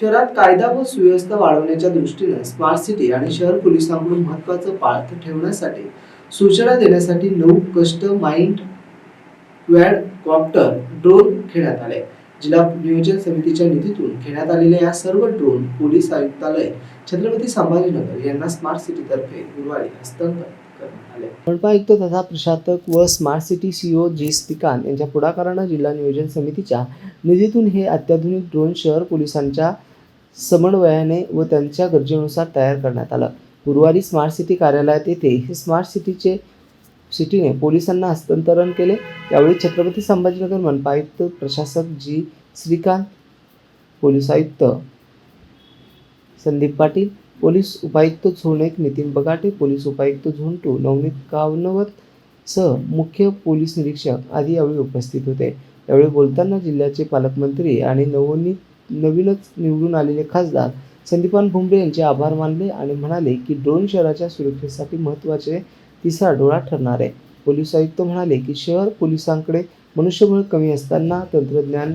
शहरात कायदा व सुव्यवस्था वाढवण्याच्या दृष्टीने स्मार्ट सिटी आणि शहर पोलिसांकडून महत्वाचं पाळत ठेवण्यासाठी सूचना देण्यासाठी नऊ कष्ट माइंड वॅड कॉप्टर ड्रोन घेण्यात आले. जिल्हा नियोजन समितीच्या निधीतून घेण्यात आलेल्या या सर्व ड्रोन पोलीस आयुक्तालय छत्रपती संभाजीनगर यांना स्मार्ट सिटीतर्फे गुरुवारी हस्तांतरित करण्यात आले. आयुक्त तथा प्रशासक व smart city CEO G Shrikant यांच्या पुढाकारानं जिल्हा नियोजन समितीच्या निधीतून हे अत्याधुनिक ड्रोन शहर पोलिसांच्या समन्वयाने व त्यांच्या गरजेनुसार तयार करण्यात आलं. गुरुवारी स्मार्ट सिटी कार्यालयात येथे हे स्मार्ट सिटीचे सिटीने पोलिसांना हस्तांतरण केले. यावेळी छत्रपती संभाजीनगर मनपा आयुक्त प्रशासक जी श्रीकांत पोलीस आयुक्त संदीप पाटील पोलीस उपायुक्त झोन एक नितीन बगाटे पोलीस उपायुक्त झोन टू नवनीत कावनवत सह मुख्य पोलीस निरीक्षक आदी यावेळी उपस्थित होते. यावेळी बोलताना जिल्ह्याचे पालकमंत्री आणि नवनीत नवीनच निवडून आलेले खासदार संदीपान भुमरे यांचे आभार मानले आणि म्हणाले की ड्रोन शहराच्या सुरक्षेसाठी महत्त्वाचे तिसरा डोळा ठरणार आहे. पोलीस आयुक्त म्हणाले की शहर पोलिसांकडे मनुष्यबळ कमी असताना तंत्रज्ञान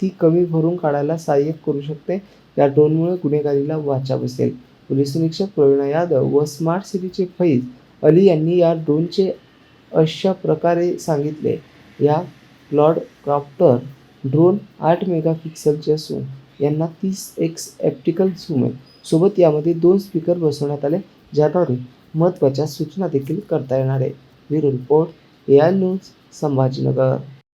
ती कमी भरून काढायला सहाय्यक करू शकते. या ड्रोनमुळे गुन्हेगारीला वाचा बसेल. पोलीस निरीक्षक प्रवीणा यादव व स्मार्ट सिटीचे फैज अली यांनी या ड्रोनचे अशा प्रकारे सांगितले. या क्लॉड क्राफ्टर ड्रोन आठ मेगापिक्सलचे असून यांना तीस एक्स ॲप्टिकल झूम आहे. सोबत यामध्ये दोन स्पीकर बसवण्यात आले ज्याद्वारे महत्त्वाच्या सूचना देखील करता येणार आहे. Bureau report A I news Sambhajinagar.